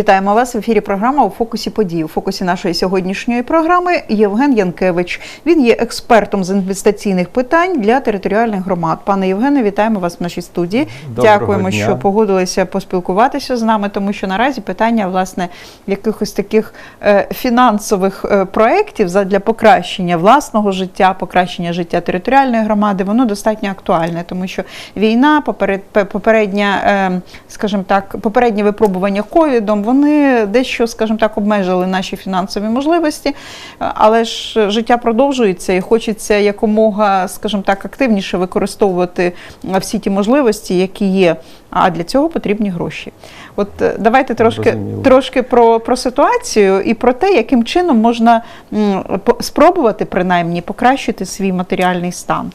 Вітаємо вас в ефірі. Програма у фокусі подій. У фокусі нашої сьогоднішньої програми Євген Янкевич. Він є експертом з інвестиційних питань для територіальних громад. Пане Євгене, вітаємо вас в нашій студії. Доброго Дякуємо, дня. що погодилися поспілкуватися з нами, тому що наразі питання власне якихось таких е, фінансових е, проєктів задля покращення власного життя, покращення життя територіальної громади, воно достатньо актуальне, тому що війна, поперед, пе- попередня, е, скажімо так, попереднє випробування ковідом, вони дещо, скажімо так, обмежили наші фінансові можливості, але ж життя продовжується і хочеться якомога, скажімо так, активніше використовувати всі ті можливості, які є. А для цього потрібні гроші. От е, давайте трошки, трошки про, про ситуацію і про те, яким чином можна спробувати принаймні покращити свій матеріальний стан.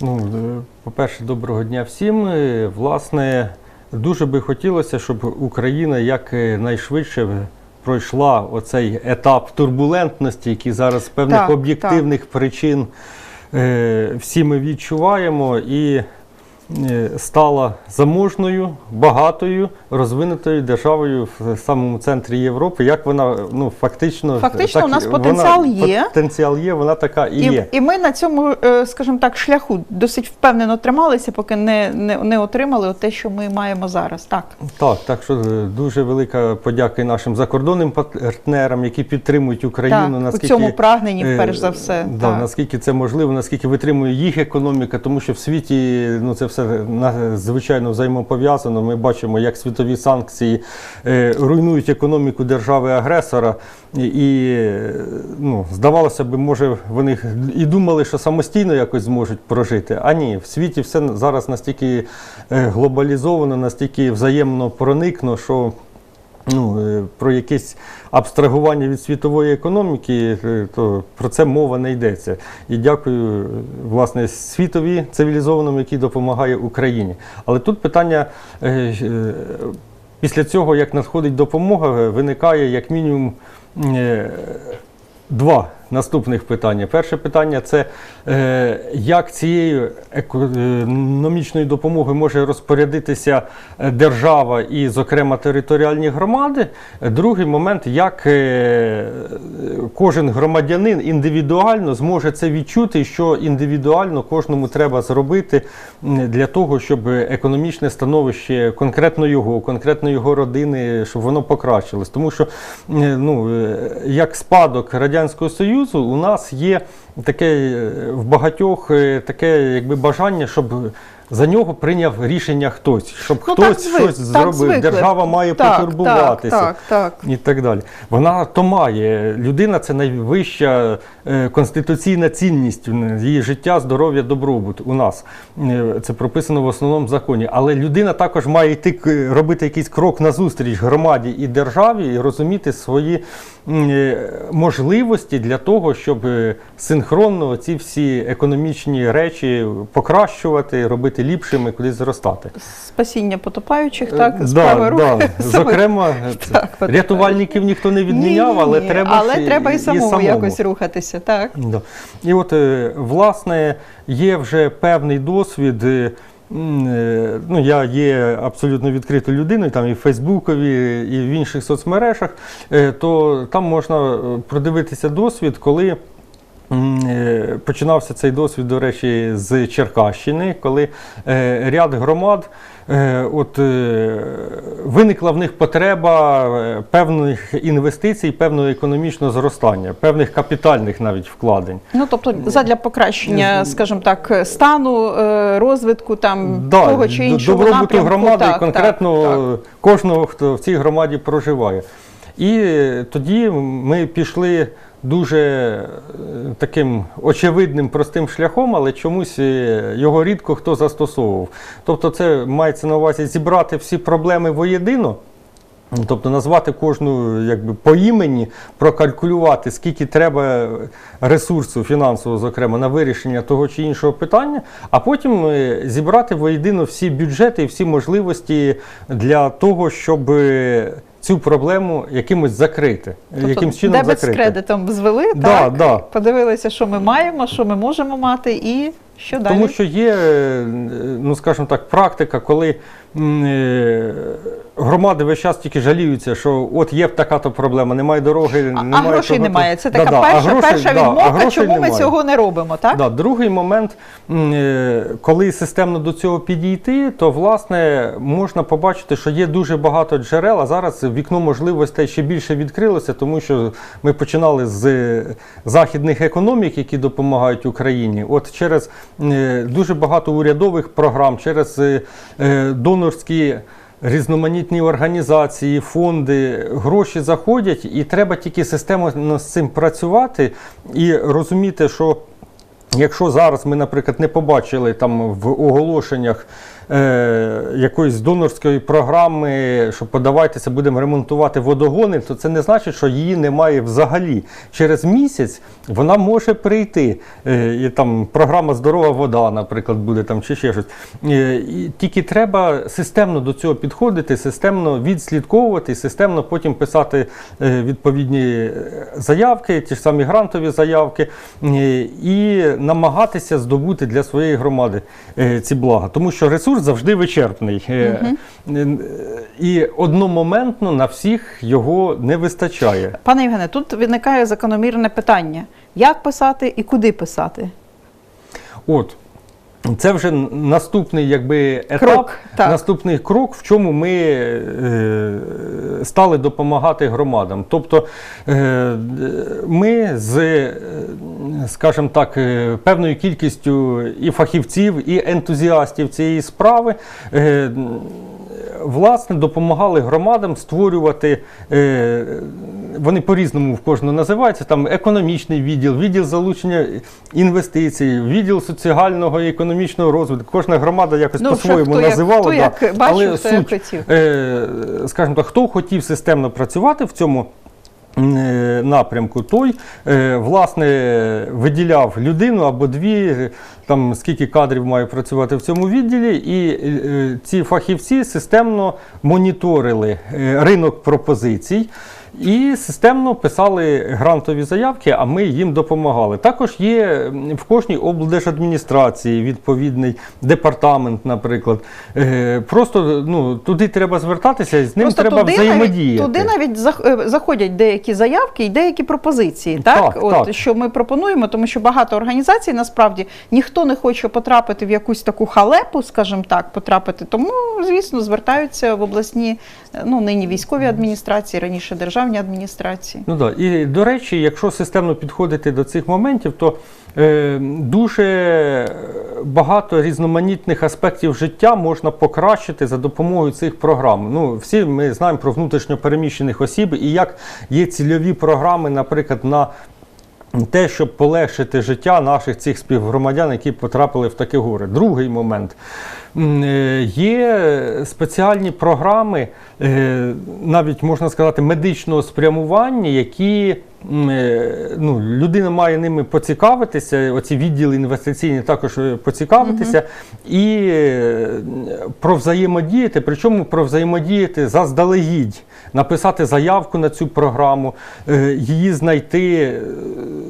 Ну, е, по-перше, доброго дня всім. Е, Власне, дуже би хотілося, щоб Україна якнайшвидше пройшла оцей етап турбулентності, який зараз з певних Так, об'єктивних причин е, всі ми відчуваємо, і е, стала заможною, багатою, розвинутою державою в самому центрі Європи. Як вона ну фактично Фактично, у нас потенціал є. Потенціал є, вона така і, І, є. і ми на цьому, е, скажімо так, шляху досить впевнено трималися, поки не, не, не отримали те, що ми маємо зараз. Так. Так, так що е, дуже велика подяка нашим закордонним партнерам, які підтримують Україну. так, наскільки у цьому прагненні, е, перш за все. Да, так. наскільки це можливо, наскільки витримує їх економіка, тому що в світі ну це все на- звичайно взаємопов'язано. Ми бачимо, як світові санкції е, руйнують економіку держави-агресора, і, ну, здавалося б, може вони і думали, що самостійно якось зможуть прожити. А ні, в світі все зараз настільки е, глобалізовано, настільки взаємно проникно, що ну, е, про якесь абстрагування від світової економіки, е, то про це мова не йдеться. І дякую е, власне світові цивілізованому, який допомагає Україні. Але тут питання. Після цього, як надходить допомога, виникає як мінімум два наступних питання. Перше питання це е, як цією економічною допомогою може розпорядитися е, держава і, зокрема, територіальні громади. Другий момент, як е, кожен громадянин індивідуально зможе це відчути, що індивідуально кожному треба зробити для того, щоб економічне становище конкретно його, конкретно його родини, щоб воно покращилось. Тому що ну, як спадок Радянського Союзу у нас є таке е, в багатьох е, таке якби бажання, щоб за нього прийняв рішення хтось, щоб Ну, хтось звик- щось так зробив. звикли. Держава має Так, потурбуватися Так, так, так. і так далі. Вона то має. Людина це найвища е, конституційна цінність. Її життя, здоров'я, добробут у нас. Це прописано в основному законі. Але людина також має йти робити якийсь крок назустріч громаді і державі і розуміти свої можливості для того, щоб е, синхронно ці всі економічні речі покращувати, робити ліпшими, кудись зростати. Спасіння потопаючих, Е, так, да, справа рук. да. Зокрема, Так, рятувальників ніхто не відміняв, Ні, але ні, треба але ж треба і самому, якось рухатися. Так. Да. І от, е, власне, є вже певний досвід. Е, Ну, я є абсолютно відкритою людиною, там і в Фейсбукові, і в інших соцмережах, е, то там можна е, продивитися досвід, коли починався цей досвід, до речі, з Черкащини, коли ряд громад. Е, От е, виникла в них потреба е, певних інвестицій, певного економічного зростання, певних капітальних навіть вкладень. Ну, тобто, задля покращення, скажімо так, стану, розвитку там Да, того чи іншого добробуту напрямку. громади, так, і конкретно так, так. кожного, хто в цій громаді проживає. І тоді ми пішли дуже е, таким очевидним простим шляхом, але чомусь е, його рідко хто застосовував. Тобто, це мається на увазі зібрати всі проблеми воєдино. Тобто назвати кожну якби по імені, прокалькулювати, скільки треба ресурсу фінансового, зокрема, на вирішення того чи іншого питання, а потім е, зібрати воєдино всі бюджети і всі можливості для того, щоб цю проблему якимось закрити. Тобто, якимось чином дебет з кредитом звели, Да, так, да. подивилися, що ми маємо, що ми можемо мати, і що далі. Тому що є, е, ну скажімо так, практика, коли е, громади весь час тільки жаліються, що от є така-то проблема, немає дороги, немає а грошей того-то. немає. Це така Да-да, а перша, грошей- перша да, а відмовка, грошей чому ми цього не робимо, так? Да, другий момент, е, коли системно до цього підійти, то власне можна побачити, що є дуже багато джерел, а зараз вікно можливостей ще більше відкрилося, тому що ми починали з західних економік, які допомагають Україні. От через дуже багато урядових програм, через е, е, донорські. Різноманітні організації, фонди, гроші заходять, і треба тільки системно з цим працювати і розуміти, що Якщо зараз ми, наприклад, не побачили там в оголошеннях е, якоїсь донорської програми, що подавайтеся, будемо ремонтувати водогони, то це не значить, що її немає взагалі. Через місяць вона може прийти. Е, і там програма Здорова вода, наприклад, буде там чи ще щось. Е, і тільки треба системно до цього підходити, системно відслідковувати, системно потім писати е, відповідні е, заявки, ті ж самі грантові заявки, е, і намагатися здобути для своєї громади е, ці блага. Тому що ресурс завжди вичерпний. Е, І одномоментно на всіх його не вистачає. Пане Євгене, тут виникає закономірне питання: як писати і куди писати? От. Це вже наступний якби, етап, Крок, наступний крок, в чому ми е, стали допомагати громадам. Тобто е, ми з, е, скажімо так, е, певною кількістю і фахівців, і ентузіастів цієї справи. Е, Власне, допомагали громадам створювати, е, вони по-різному в кожного називаються, там економічний відділ, відділ залучення інвестицій, відділ соціального і економічного розвитку. Кожна громада якось Ну, по-своєму хто як- називала. хто да. як бачив, Але хто як суть, хотів. е, скажімо так, хто хотів системно працювати в цьому напрямку, той е, власне виділяв людину або дві, е, там скільки кадрів має працювати в цьому відділі, і е, ці фахівці системно моніторили е, ринок пропозицій. І системно писали грантові заявки, а ми їм допомагали. Також є в кожній облдержадміністрації відповідний департамент, наприклад. Е, Просто ну, туди треба звертатися, і з ним Просто треба туди взаємодіяти. Навіть, туди навіть е, заходять деякі заявки і деякі пропозиції, так? Так, От, так. Що ми пропонуємо, тому що багато організацій насправді ніхто не хоче потрапити в якусь таку халепу, скажімо так, потрапити. Тому, звісно, звертаються в обласні, е, ну нині військові адміністрації, раніше державні адміністрації. Ну да. І до речі, якщо системно підходити до цих моментів, то е, дуже багато різноманітних аспектів життя можна покращити за допомогою цих програм. Ну, всі ми знаємо про внутрішньо переміщених осіб і як є цільові програми, наприклад, на те, щоб полегшити життя наших цих співгромадян, які потрапили в таке горе. Другий момент. Е, Є спеціальні програми, е, навіть можна сказати, медичного спрямування, які е, ну, людина має ними поцікавитися, оці відділи інвестиційні також поцікавитися і е, провзаємодіяти, причому провзаємодіяти заздалегідь, написати заявку на цю програму, е, її знайти, е,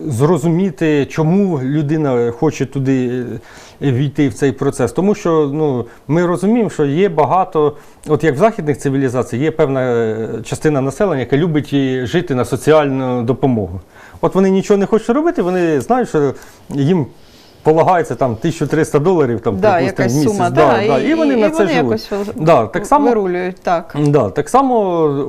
зрозуміти, чому людина хоче туди е, війти в цей процес. Тому що ну, ми розуміємо, що є багато, от як в західних цивілізаціях, є певна частина населення, яка любить жити на соціальну допомогу. От вони нічого не хочуть робити, вони знають, що їм. Полагається там 1300 доларів, там, Да, припустимо, якась в місяць. сума, да, да, да, і, і вони і на це вони живуть. якось Да, так само, вирулюють, так. Да, так само,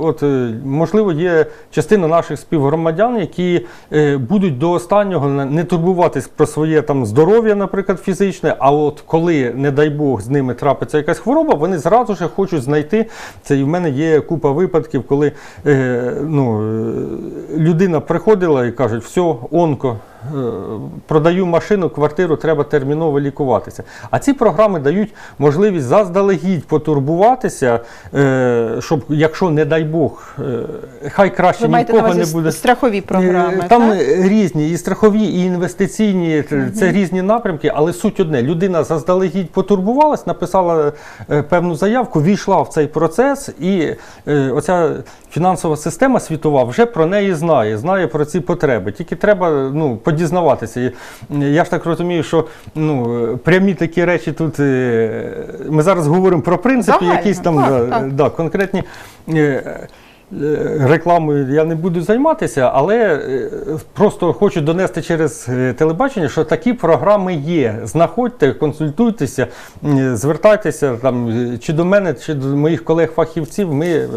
от, е, можливо, є частина наших співгромадян, які е, будуть до останнього не- турбуватись про своє там здоров'я, наприклад, фізичне. А от коли, не дай Бог, з ними трапиться якась хвороба, вони зразу ж хочуть знайти це. І в мене є купа випадків, коли е, ну, е, людина приходила і кажуть, все, онко. Е, Продаю машину, квартиру, треба терміново лікуватися. А ці програми дають можливість заздалегідь потурбуватися, е, щоб, якщо не дай Бог, е, хай краще Ви ні в маєте не буде. страхові програми. Там так? різні і страхові, і інвестиційні це- це різні напрямки, але суть одне: людина заздалегідь потурбувалась, написала певну заявку, війшла в цей процес, і оця фінансова система світова вже про неї знає, знає про ці потреби. Тільки треба ну, подізнаватися. Я ж так розумію, що ну, е, прямі такі речі тут е, ми зараз говоримо про принципи, Загально, якісь там так, да, так. Да, конкретні. е, е, Рекламою я не буду займатися, але е, просто хочу донести через е, телебачення, що такі програми є. Знаходьте, консультуйтеся, звертайтеся там е, чи до мене, чи до моїх колег-фахівців. Ми е,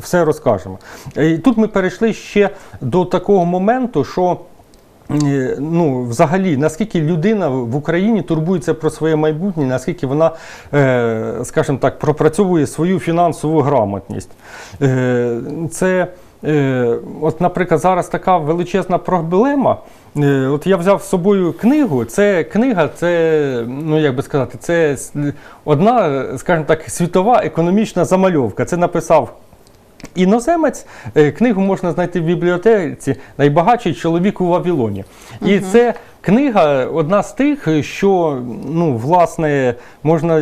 все розкажемо. Е, І тут ми перейшли ще до такого моменту, що. Е, Ну, взагалі, наскільки людина в Україні турбується про своє майбутнє, наскільки вона, е, скажімо так, пропрацьовує свою фінансову грамотність. Е, Це, от, наприклад, зараз така величезна проблема. От я взяв з собою книгу. Це книга, це, ну як би сказати, це одна, скажімо так, світова економічна замальовка. Це написав Іноземець е, книгу можна знайти в бібліотеці Найбагатший чоловік у Вавилоні. І це книга одна з тих, що ну, власне можна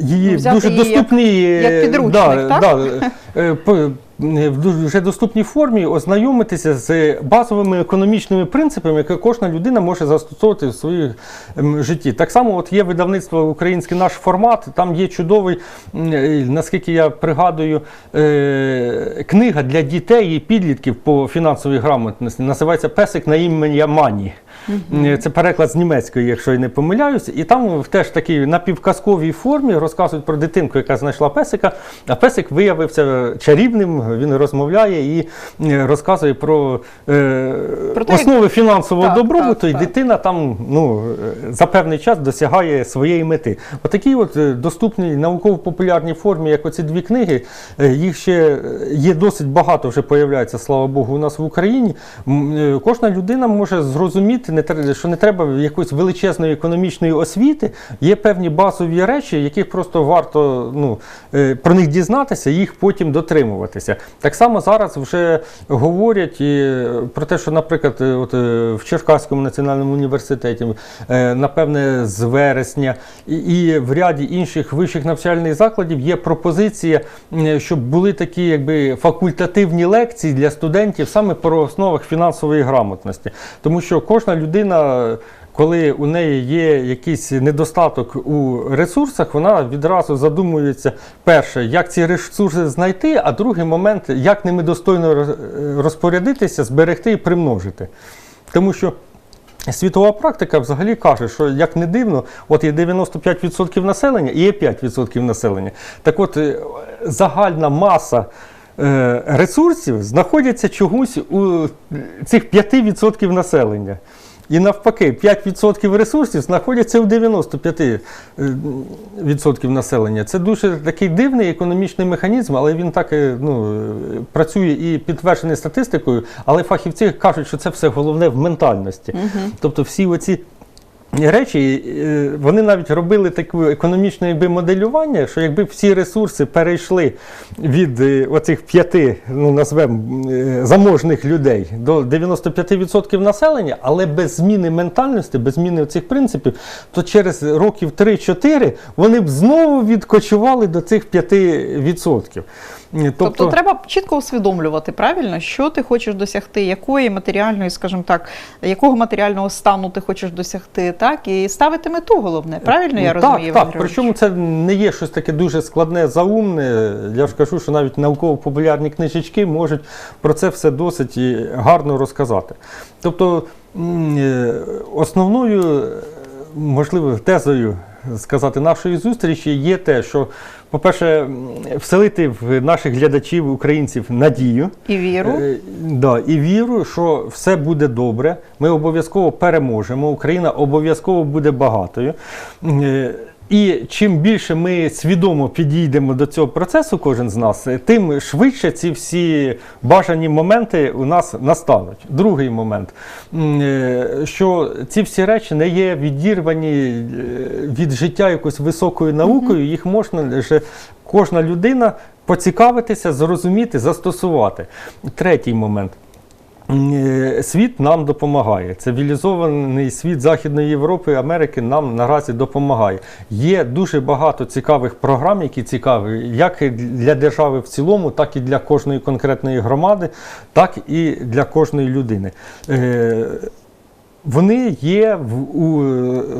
її Ну, в взяти дуже її як- доступній як е, підручник, да, так? Да, е, е, в дуже доступній формі ознайомитися з базовими економічними принципами, які кожна людина може застосовувати в своїй ем, житті. Так само от є видавництво український наш формат, там є чудовий, наскільки я пригадую, книга для дітей і підлітків по фінансовій грамотності. Називається Песик на ім'я Мані. Е, Це переклад з німецької, якщо я не помиляюся. І там в теж такій напівказковій формі розказують про дитинку, яка знайшла песика. А песик виявився чарівним, він розмовляє і е, розказує про, е, Про те, як- основи фінансового Так, добробуту, так, і так. дитина там ну, е, за певний час досягає своєї мети. Отакі от е, доступні науково-популярній формі, як оці дві книги, їх ще є досить багато, вже появляється, слава Богу, у нас в Україні. Кожна людина може зрозуміти, не що не треба якоїсь величезної економічної освіти. Є певні базові речі, яких просто варто ну, е, про них дізнатися і їх потім дотримуватися. Так само зараз вже говорять і е, про те, що, наприклад, е, от, в Черкаському національному університеті, напевне, з вересня і в ряді інших вищих навчальних закладів є пропозиція, щоб були такі якби факультативні лекції для студентів саме про основах фінансової грамотності. Тому що кожна людина. Коли у неї є якийсь недостаток у ресурсах, вона відразу задумується перше, як ці ресурси знайти, а другий момент, як ними достойно розпорядитися, зберегти і примножити. Тому що світова практика взагалі каже, що як не дивно, от є 95% населення і є 5% населення. Так от е, загальна маса. е, Ресурсів знаходяться чогось у цих 5% населення. І навпаки, 5% ресурсів знаходяться у 95% населення. Це дуже такий дивний економічний механізм, але він так е, ну, е, працює і підтверджений статистикою. Але фахівці кажуть, що це все головне в ментальності. Тобто всі оці. Речі, е, вони навіть робили таке економічне якби, моделювання, що якби всі ресурси перейшли від е, оцих п'яти, ну назвемо е, заможних людей до 95% населення, але без зміни ментальності, без зміни цих принципів, то через років 3-4 вони б знову відкочували до цих 5%. Е, Тобто, треба чітко усвідомлювати правильно, що ти хочеш досягти, якої матеріальної, скажімо так, якого матеріального стану ти хочеш досягти, так і ставити мету головне. Правильно я Ну, розумію? Так, так. Причому це не є щось таке дуже складне, заумне. Я ж кажу, що навіть науково-популярні книжечки можуть про це все досить гарно розказати. Тобто е, основною, е, можливо, тезою сказати нашої зустрічі є те, що, по-перше, вселити в наших глядачів, українців надію. і віру. Е, Да, і віру, що все буде добре. Ми обов'язково переможемо. Україна обов'язково буде багатою. Е, І чим більше ми свідомо підійдемо до цього процесу, кожен з нас, тим швидше ці всі бажані моменти у нас настануть. Другий момент, е, що ці всі речі не є відірвані е, від життя якоюсь високою наукою, їх можна лише кожна людина поцікавитися, зрозуміти, застосувати. Третій момент. Е, світ нам допомагає. Цивілізований світ Західної Європи, Америки нам наразі допомагає. Є дуже багато цікавих програм, які цікаві як для держави в цілому, так і для кожної конкретної громади, так і для кожної людини. Вони є в у,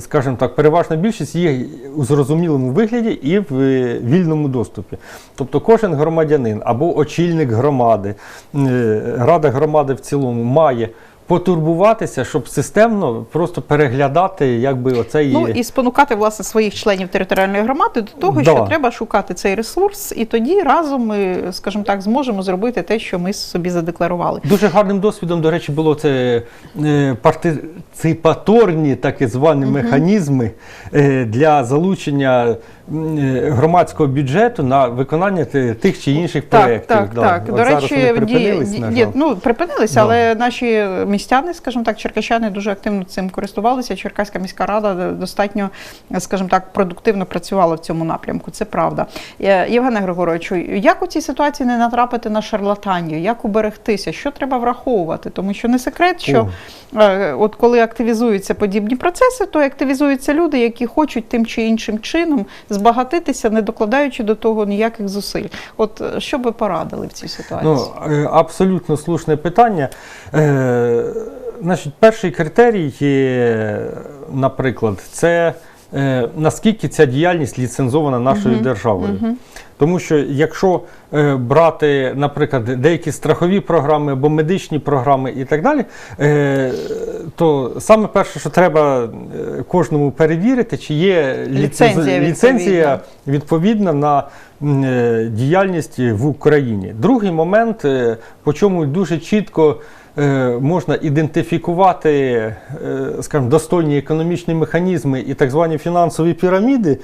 скажімо так, переважна більшість є у зрозумілому вигляді і в вільному доступі. Тобто кожен громадянин або очільник громади, е, рада громади в цілому має потурбуватися, щоб системно просто переглядати, якби оцей Ну і спонукати власне своїх членів територіальної громади до того, Да. що треба шукати цей ресурс, і тоді разом ми, скажімо так, зможемо зробити те, що ми собі задекларували. Дуже гарним досвідом, до речі, було це е, партиципаторні так звані механізми е, для залучення е, громадського бюджету на виконання тих чи інших Так, проєктів. так, Да. так. От До речі, вони припинились, ді- ні, ну припинилися, Да. але наші містяни, скажімо так, черкащани дуже активно цим користувалися. Черкаська міська рада достатньо, скажімо так, продуктивно працювала в цьому напрямку. Це правда. Е, Євгене Григоровичу, як у цій ситуації не натрапити на шарлатанів? Як уберегтися? Що треба враховувати? Тому що не секрет, що е, от коли активізуються подібні процеси, то активізуються люди, які хочуть тим чи іншим чином збагатитися, не докладаючи до того ніяких зусиль. От е, що би порадили в цій ситуації? Ну, абсолютно слушне питання. Значить, перший критерій, наприклад, це е, наскільки ця діяльність ліцензована нашою державою. Тому що якщо е, брати, наприклад, деякі страхові програми або медичні програми і так далі, е, то саме перше, що треба е, кожному перевірити, чи є ліценз- Ліцензія ліцензія відповідна на е, діяльність в Україні. Другий момент, е, по чому дуже чітко. Е, Можна ідентифікувати, е, скажімо, достойні економічні механізми і так звані фінансові піраміди,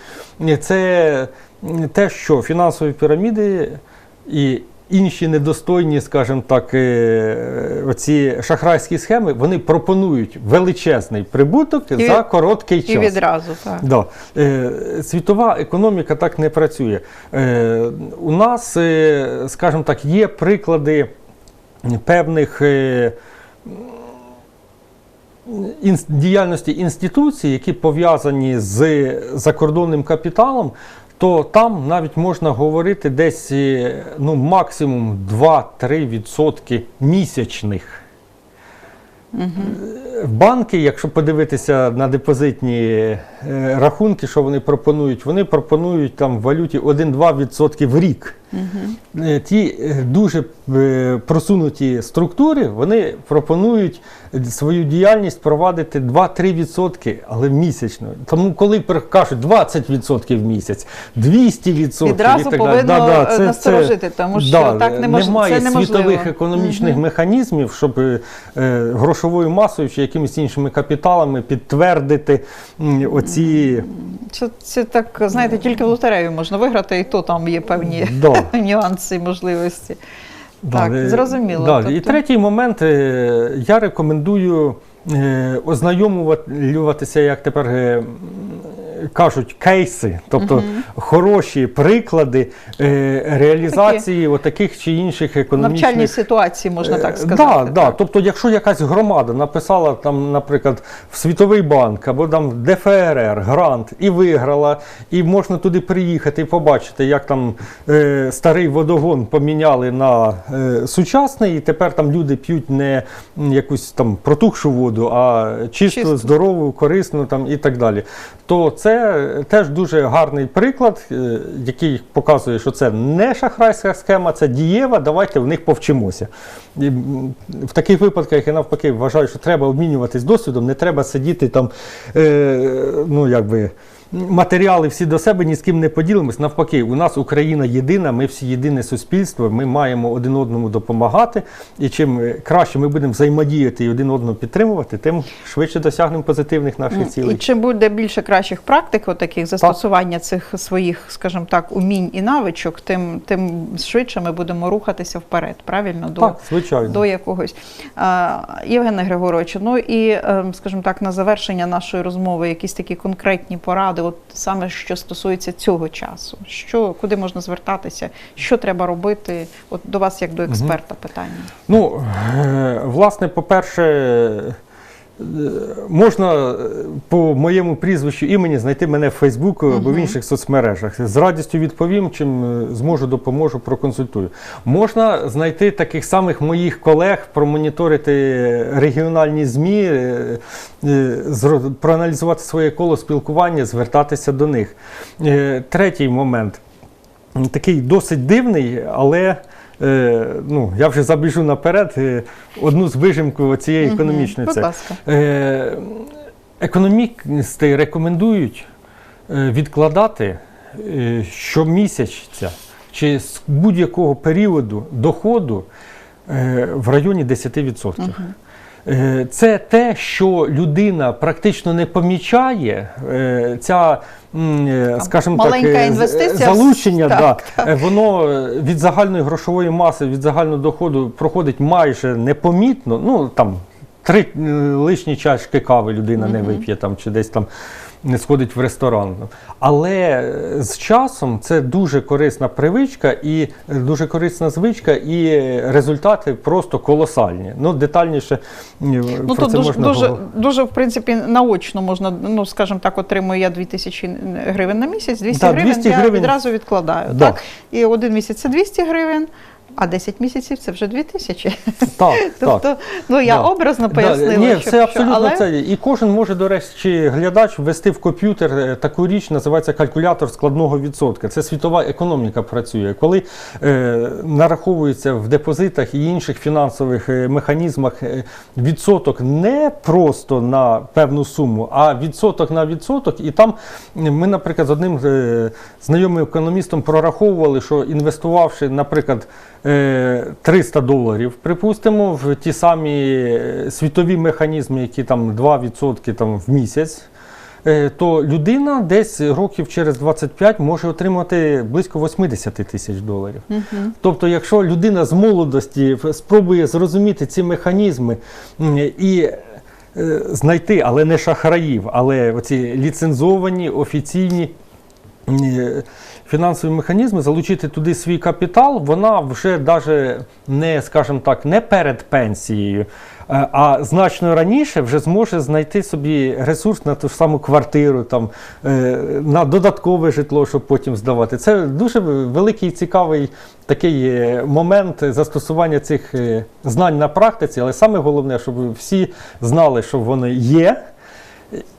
е, це те, що фінансові піраміди і інші недостойні, скажімо так, оці шахрайські схеми, вони пропонують величезний прибуток І- за короткий час. І відразу так. Да. Світова економіка так не працює. У нас, скажімо так, є приклади певних. Е, діяльності інституцій, які пов'язані з закордонним капіталом, то там навіть можна говорити десь е, ну, максимум 2-3% місячних. Банки, якщо подивитися на депозитні рахунки, що вони пропонують, вони пропонують там в валюті 1-2% в рік. Е, Ті е, дуже е, просунуті структури, вони пропонують свою діяльність провадити 2-3%, але місячно. Тому коли кажуть 20% в місяць, 200% Відразу і так повинно, е, насторожити, тому що так не мож- немає це неможливо. світових економічних механізмів, щоб е, грошовою масою чи якимись іншими капіталами підтвердити оці Це, це так, знаєте, тільки в лотерею можна виграти, і то там є певні Да. нюанси і можливості. Так, е, зрозуміло. Да. І Тобто- третій момент, е, я рекомендую ознайомлюватися, ознайомуватися, як тепер е, кажуть, кейси, тобто хороші приклади е, реалізації отаких чи інших економічних Навчальні ситуації, можна так Е, сказати. Да, да. Тобто, якщо якась громада написала там, наприклад, в Світовий банк або там ДФРР грант і виграла, і можна туди приїхати і побачити, як там е, старий водогон поміняли на е, сучасний, і тепер там люди п'ють не якусь там протухшу воду, а чисту, Чисту. здорову, корисну там і так далі. То це теж дуже гарний приклад, е, який показує, що це не шахрайська схема, це дієва. Давайте в них повчимося. І, в таких випадках я навпаки вважаю, що треба обмінюватись досвідом, не треба сидіти там, е, ну якби. Матеріали всі до себе ні з ким не поділимось. Навпаки, у нас Україна єдина, ми всі єдине суспільство, ми маємо один одному допомагати. І чим е, краще ми будемо взаємодіяти і один одного підтримувати, тим швидше досягнемо позитивних наших цілей. І чим буде більше кращих практик, от таких застосування цих своїх, скажімо так, умінь і навичок, тим, тим швидше ми будемо рухатися вперед, правильно? До, Так, звичайно. до якогось. Євгене Григоровичу, ну і, ем, скажімо так, на завершення нашої розмови якісь такі конкретні поради громади, от саме що стосується цього часу? Що куди можна звертатися? Що треба робити? От до вас, як до експерта, питання. Ну, е, власне, по-перше, е, можна е, по моєму прізвищу імені знайти мене в Фейсбуку або в інших соцмережах. З радістю відповім, чим е, зможу, допоможу, проконсультую. Можна знайти таких самих моїх колег, промоніторити регіональні ЗМІ, е, проаналізувати своє коло спілкування, звертатися до них. Третій момент. Такий досить дивний, але е, ну, я вже забіжу наперед. е, одну з вижимку цієї Мгм. економічної. Будь це. ласка. Е, економісти рекомендують е, відкладати е, щомісяця чи з будь-якого періоду доходу е, в районі 10%. Е, Це те, що людина практично не помічає. Е, Ця, е, скажімо так, маленька е, інвестиція, залучення, так, да, так. воно від загальної грошової маси, від загального доходу проходить майже непомітно. Ну там три лишні чашки кави людина не вип'є там чи десь там не сходить в ресторан. Але е, з часом це дуже корисна привичка і е, дуже корисна звичка, і результати просто колосальні. Ну, детальніше Ну про тут це дуже, можна дуже, говорити. дуже, в принципі, наочно можна, ну скажімо так, отримую я 2000 гривень на місяць, 200 Да, гривень 200 я гривень. відразу відкладаю. Да. Так? І один місяць це 200 гривень, а 10 місяців це вже 2000. Так, так. Тобто, ну я Да. образно Да, пояснила. Ні, щоб все що, але... це. І кожен може, до речі, глядач ввести в комп'ютер е, таку річ, називається калькулятор складного відсотка. Це світова економіка працює. Коли е, нараховується в депозитах і інших фінансових е, механізмах е, відсоток не просто на певну суму, а відсоток на відсоток. І там ми, наприклад, з одним знайомим економістом прораховували, що інвестувавши, наприклад, 300 доларів, припустимо, в ті самі е, світові механізми, які там 2% там, в місяць. е, То людина десь років через 25 може отримати близько 80 тисяч доларів. Мгм. Тобто, якщо людина з молодості спробує зрозуміти ці механізми і е, знайти, але не шахраїв, але оці ліцензовані, офіційні е, фінансові механізми, залучити туди свій капітал, вона вже навіть не, скажімо так, не перед пенсією, е, а значно раніше вже зможе знайти собі ресурс на ту ж саму квартиру, там, е, на додаткове житло, щоб потім здавати. Це дуже великий і цікавий такий е, момент застосування цих знань на практиці, але саме головне, щоб всі знали, що вони є.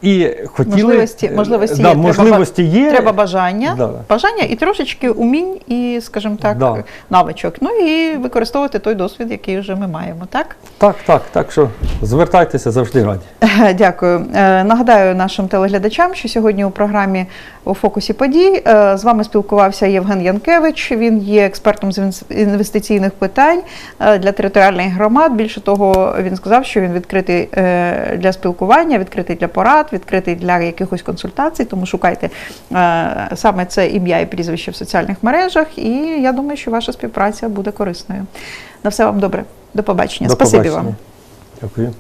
І хотіли Можливості- можливості да, є, треба є. Треба бажання, Да. бажання і трошечки умінь, і, скажімо так, Да. навичок. Ну і використовувати той досвід, який вже ми маємо, так? Так, так, так що звертайтеся завжди раді. Дякую. Е, Нагадаю нашим телеглядачам, що сьогодні у програмі у фокусі подій е, з вами спілкувався Євген Янкевич. Він є експертом з інвестиційних питань е, для територіальних громад. Більше того, він сказав, що він відкритий е, для спілкування, відкритий для порад, відкритий для якихось консультацій. Тому шукайте е, саме це ім'я і прізвище в соціальних мережах. І я думаю, що ваша співпраця буде корисною. На все вам добре. До побачення. До Спасибі побачення. вам. Дякую.